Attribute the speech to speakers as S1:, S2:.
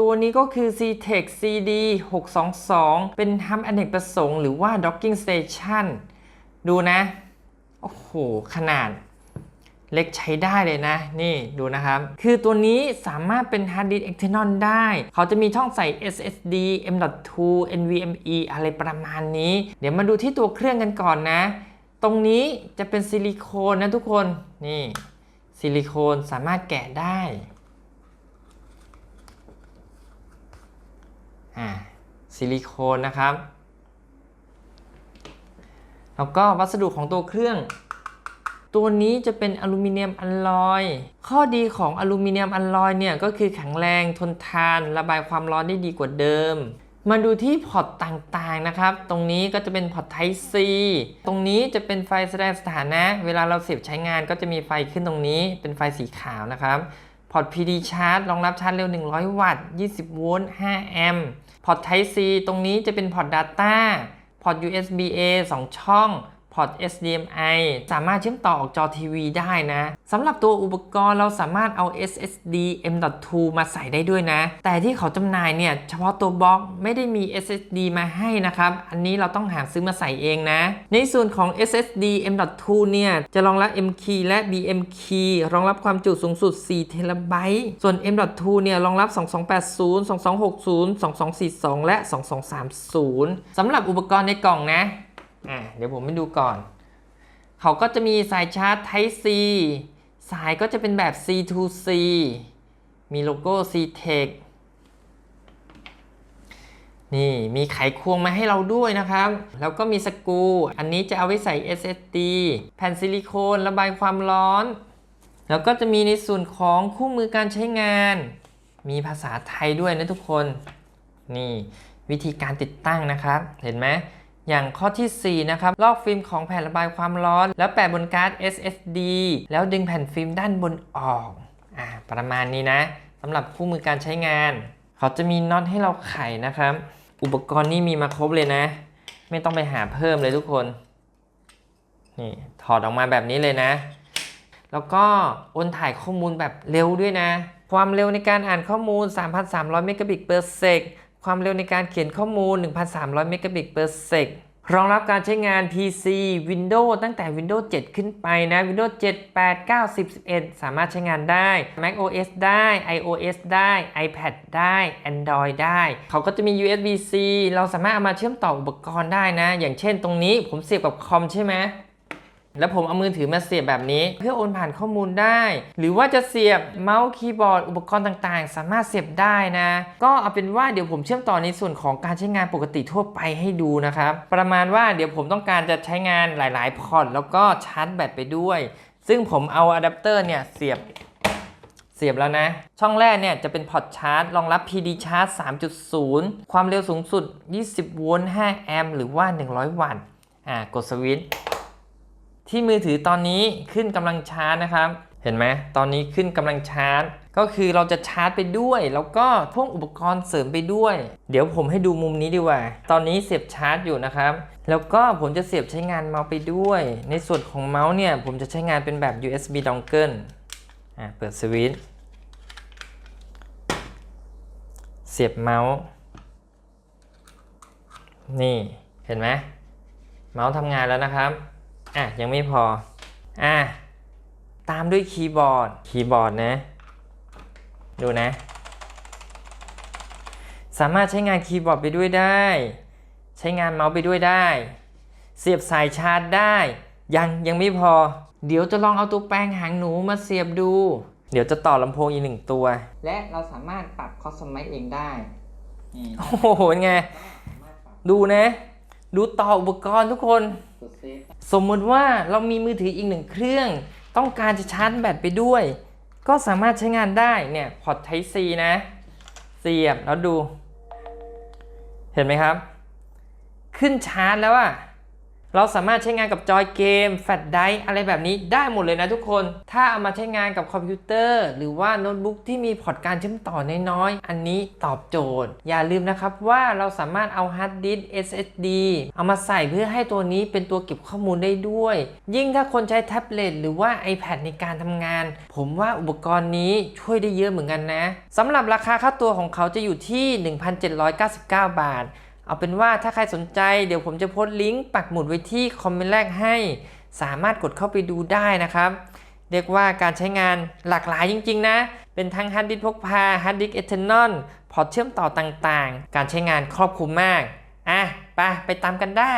S1: ตัวนี้ก็คือ CTEC CD 622 เป็นฮับอเนกประสงค์หรือว่า Docking Station ดูนะ โอ้โห ขนาดเล็กใช้ได้เลยนะ นี่ดูนะครับ คือตัวนี้สามารถเป็น Hard Disk External ได้ เขาจะมีช่องใส่ SSD M.2 NVMe อะไรประมาณนี้ เดี๋ยวมาดูที่ตัวเครื่องกันก่อนนะ ตรงนี้จะเป็นซิลิโคนนะทุกคน นี่ ซิลิโคนสามารถแกะได้ อ่าซิลิโคนนะครับ แล้วก็วัสดุของตัวเครื่อง ตัวนี้จะเป็นอลูมิเนียมอลลอย ข้อดีของอลูมิเนียมอลลอยเนี่ยก็คือแข็งแรงทนทาน ระบายความร้อนได้ดีกว่าเดิม มาดูที่พอร์ตต่างๆนะครับ ตรงนี้ก็จะเป็นพอร์ต Type C ตรงนี้จะเป็นไฟแสดงสถานะ เวลาเราเสียบใช้งานก็จะมีไฟขึ้นตรงนี้ เป็นไฟสีขาวนะครับ พอร์ต PD ชาร์จรองรับชาร์จเร็ว 100 วัตต์ 20 โวลต์ 5 แอมป์ พอร์ต Type C ตรงนี้จะเป็นพอร์ต Data พอร์ต USB A 2 ช่อง พอร์ต HDMI สามารถเชื่อมต่อออกจอทีวีได้นะสำหรับตัวอุปกรณ์เราสามารถเอา SSD M.2 มาใส่ได้ด้วยนะ แต่ที่เขาจำหน่ายเนี่ย เฉพาะตัวบล็อกไม่ได้มี SSD มาให้นะครับ อันนี้เราต้องหาซื้อมาใส่เองนะ ในส่วนของ SSD M.2 เนี่ย จะรองรับ M key และ BM key รองรับความจุสูงสุด4เทราไบต์ส่วน M.2 เนี่ยรองรับ 2280 2260 2242 และ 2230สำหรับอุปกรณ์ในกล่องนะ อะเดี๋ยวผมไปดูก่อน เขาก็จะมีสายชาร์จ Type C สายก็จะเป็นแบบ C to C มีโลโก้ CTEC นี่มีไขควงมาให้เราด้วยนะครับ แล้วก็มีสกรูอันนี้จะเอาไว้ใส่ SSD แผ่นซิลิโคนระบายความร้อน แล้วก็จะมีในส่วนของคู่มือการใช้งาน มีภาษาไทยด้วยนะทุกคน นี่วิธีการติดตั้งนะครับ เห็นไหม อย่างข้อที่ 4 นะครับ ลอกฟิล์มของแผ่นระบายความร้อน แล้วแปะบนการ์ด SSD แล้วดึงแผ่นฟิล์มด้านบนออกอ่าประมาณนี้นะสำหรับคู่มือการใช้งาน เขาจะมีน็อตให้เราไขนะครับ อุปกรณ์นี้มีมาครบเลยนะ ไม่ต้องไปหาเพิ่มเลยทุกคน นี่ถอดออกมาแบบนี้เลยนะ แล้วก็โอนถ่ายข้อมูลแบบเร็วด้วยนะ ความเร็วในการอ่านข้อมูล 3,300 เมกะบิต per sec ความเร็วในการเขียนข้อมูล 1,300 เมกะบิต per sec รองรับการใช้งาน PC Windows ตั้งแต่ Windows 7 ขึ้นไปนะ Windows 7 8 9 10 11 สามารถใช้งานได้ Mac OS ได้ iOS ได้ iPad ได้ Android ได้ เขาก็จะมี USB-C เราสามารถเอามาเชื่อมต่ออุปกรณ์ได้นะ อย่างเช่นตรงนี้ผมเสียบกับคอมใช่ไหม แล้วผมเอามือถือมาเสียบแบบนี้ เพื่อโอนผ่านข้อมูลได้ หรือว่าจะเสียบเมาส์คีย์บอร์ด อุปกรณ์ต่างๆ สามารถเสียบได้นะ ก็เอาเป็นว่าเดี๋ยวผมเชื่อมต่อในส่วนของการใช้งานปกติทั่วไปให้ดูนะครับ ประมาณว่าเดี๋ยวผมต้องการจะใช้งานหลาย ๆ พอร์ตแล้วก็ชาร์จแบตไปด้วย ซึ่งผมเอาอะแดปเตอร์เนี่ยเสียบเสียบแล้วนะ ช่องแรกเนี่ยจะเป็นพอร์ตชาร์จรองรับ PD ชาร์จ 3.0 ความเร็วสูงสุด 20 โวลต์ 5 แอมป์ หรือว่า 100 วัตต์ อ่า กดสวิตช์ ที่มือถือตอนนี้ขึ้นกำลังชาร์จนะครับ เห็นไหมตอนนี้ขึ้นกำลังชาร์จ ก็คือเราจะชาร์จไปด้วย แล้วก็พวกอุปกรณ์เสริมไปด้วย เดี๋ยวผมให้ดูมุมนี้ดีกว่า ตอนนี้เสียบชาร์จอยู่นะครับ แล้วก็ผมจะเสียบใช้งานเมาส์ไปด้วย ในส่วนของเมาส์เนี่ยผมจะใช้งานเป็นแบบ USB dongle อ่าเปิดสวิตช์เสียบเมาส์ นี่เห็นไหมเมาส์ทำงานแล้วนะครับ อะยังไม่พอ อะตามด้วยคีย์บอร์ด คีย์บอร์ดนะ ดูนะ สามารถใช้งานคีย์บอร์ดไปด้วยได้ ใช้งานเมาส์ไปด้วยได้ เสียบสายชาร์จได้ ยังยังไม่พอ เดี๋ยวจะลองเอาตัวแปลงหางหนูมาเสียบดู เดี๋ยวจะต่อลำโพงอีกหนึ่งตัว และเราสามารถปรับคอสไมเองได้โอ้โหเป็นไง ดูนะ ดูต่ออุปกรณ์ทุกคน สมมติว่าเรามีมือถืออีกหนึ่งเครื่อง ต้องการจะชาร์จแบตไปด้วย ก็สามารถใช้งานได้เนี่ยพอร์ต Type C นะ เสียบแล้วดู เห็นไหมครับ ขึ้นชาร์จแล้วอะ เราสามารถใช้งานกับจอยเกม แฟลชไดร์อะไรแบบนี้ได้หมดเลยนะทุกคน ถ้าเอามาใช้งานกับคอมพิวเตอร์ หรือว่าโน้ตบุ๊กที่มีพอร์ตการเชื่อมต่อน้อยๆ อันนี้ตอบโจทย์ อย่าลืมนะครับว่าเราสามารถเอาฮาร์ดดิสก์ SSD เอามาใส่เพื่อให้ตัวนี้เป็นตัวเก็บข้อมูลได้ด้วย ยิ่งถ้าคนใช้แท็บเล็ตหรือว่า iPad ในการทำงาน ผมว่าอุปกรณ์นี้ช่วยได้เยอะเหมือนกันนะสำหรับราคาค่าตัวของเขาจะอยู่ที่ 1,799 บาท เอาเป็นว่าถ้าใครสนใจเดี๋ยวผมจะโพสต์ลิงก์ปักหมุดไว้ที่คอมเมนต์แรกให้ สามารถกดเข้าไปดูได้นะครับ เรียกว่าการใช้งานหลากหลายจริง ๆ นะ เป็นทั้งฮาร์ดดิสก์พกพาฮาร์ดดิสก์เอเทอร์นอลพอร์ตเชื่อมต่อต่างๆ การใช้งานครอบคลุมมาก อะไปไปตามกันได้